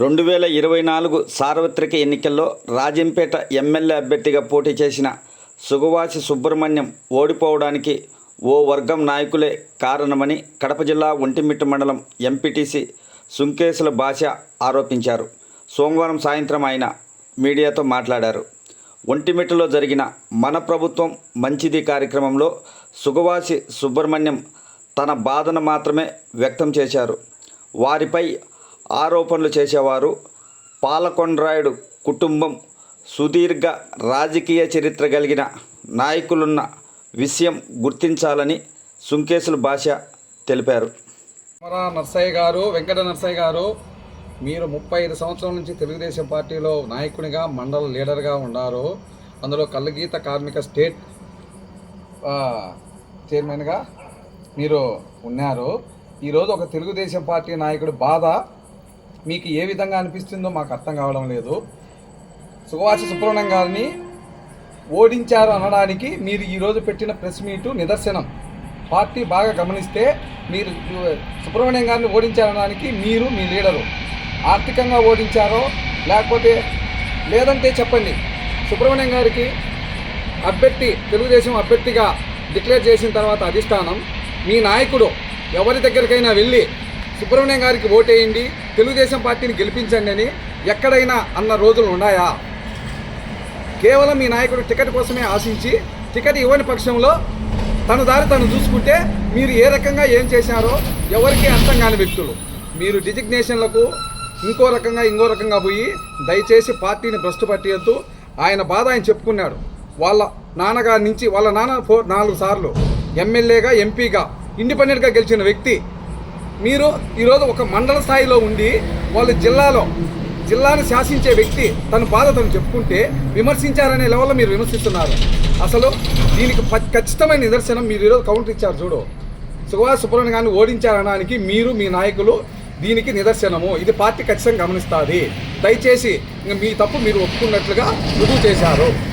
రెండు వేల ఇరవై నాలుగు సార్వత్రిక ఎన్నికల్లో రాజంపేట ఎమ్మెల్యే అభ్యర్థిగా పోటీ చేసిన సుగవాసి సుబ్రహ్మణ్యం ఓడిపోవడానికి ఓ వర్గం నాయకులే కారణమని కడప జిల్లా ఒంటిమిట్ట మండలం ఎంపీటీసీ సుంకేసుల భాష ఆరోపించారు. సోమవారం సాయంత్రం ఆయన మీడియాతో మాట్లాడారు. ఒంటిమిట్టలో జరిగిన మన ప్రభుత్వం మంచిది కార్యక్రమంలో సుగవాసి సుబ్రహ్మణ్యం తన బాధను మాత్రమే వ్యక్తం చేశారు. వారిపై ఆరోపణలు చేసేవారు. పాలకొండ్రాయుడు కుటుంబం సుదీర్ఘ రాజకీయ చరిత్ర కలిగిన నాయకులున్న విషయం గుర్తించాలని సుంకేసుల భాష తెలిపారు. అమరా నర్సయ్య గారు వెంకట నర్సయ్య గారు మీరు ముప్పై ఐదు సంవత్సరాల నుంచి తెలుగుదేశం పార్టీలో నాయకునిగా మండల లీడర్గా ఉన్నారు. అందులో కళ్ళగీత కార్మిక స్టేట్ చైర్మన్గా మీరు ఉన్నారు. ఈరోజు ఒక తెలుగుదేశం పార్టీ నాయకుడు బాధ మీకు ఏ విధంగా అనిపిస్తుందో మాకు అర్థం కావడం లేదు. సుగవాసి సుబ్రహ్మణ్యం గారిని ఓడించారు అనడానికి మీరు ఈరోజు పెట్టిన ప్రెస్ మీటు నిదర్శనం. పార్టీ బాగా గమనిస్తే మీరు సుబ్రహ్మణ్యం గారిని ఓడించారనడానికి మీరు మీ లీడరు. ఆర్థికంగా ఓడించారో లేకపోతే లేదంటే చెప్పండి. సుబ్రహ్మణ్యం గారికి అభ్యర్థి తెలుగుదేశం అభ్యర్థిగా డిక్లేర్ చేసిన తర్వాత అధిష్టానం మీ నాయకుడు ఎవరి దగ్గరికైనా వెళ్ళి సుబ్రహ్మణ్యం గారికి ఓటేయండి తెలుగుదేశం పార్టీని గెలిపించండి అని ఎక్కడైనా అన్న రోజులు ఉన్నాయా? కేవలం మీ నాయకుడు టికెట్ కోసమే ఆశించి టికెట్ ఇవ్వని పక్షంలో తన దారి తను చూసుకుంటే మీరు ఏ రకంగా ఏం చేశారో ఎవరికి అర్థం కాని వ్యక్తులు. మీరు డిజిగ్నేషన్లకు ఇంకో రకంగా ఇంకో రకంగా పోయి దయచేసి పార్టీని భ్రష్టు పట్టియద్దు ఆయన బాధ ఆయన చెప్పుకున్నాడు. వాళ్ళ నాన్నగారి నుంచి వాళ్ళ నాన్న ఫోర్ నాలుగు సార్లు ఎమ్మెల్యేగా ఎంపీగా ఇండిపెండెంట్గా గెలిచిన వ్యక్తి మీరు ఈరోజు ఒక మండల స్థాయిలో ఉండి వాళ్ళ జిల్లాలో జిల్లాను శాసించే వ్యక్తి తన బాధ తను చెప్పుకుంటే విమర్శించారనే లెవెల్లో మీరు విమర్శిస్తున్నారు. అసలు దీనికి ప- ఖచ్చితమైన నిదర్శనం మీరు ఈరోజు కౌంటర్ ఇచ్చారు చూడు. సుభాష్ సుబ్రహ్మణ్యం గారిని ఓడించారనడానికి మీరు మీ నాయకులు దీనికి నిదర్శనము. ఇది పార్టీ ఖచ్చితంగా గమనిస్తుంది. దయచేసి మీ తప్పు మీరు ఒప్పుకున్నట్లుగా రుజువు చేశారు.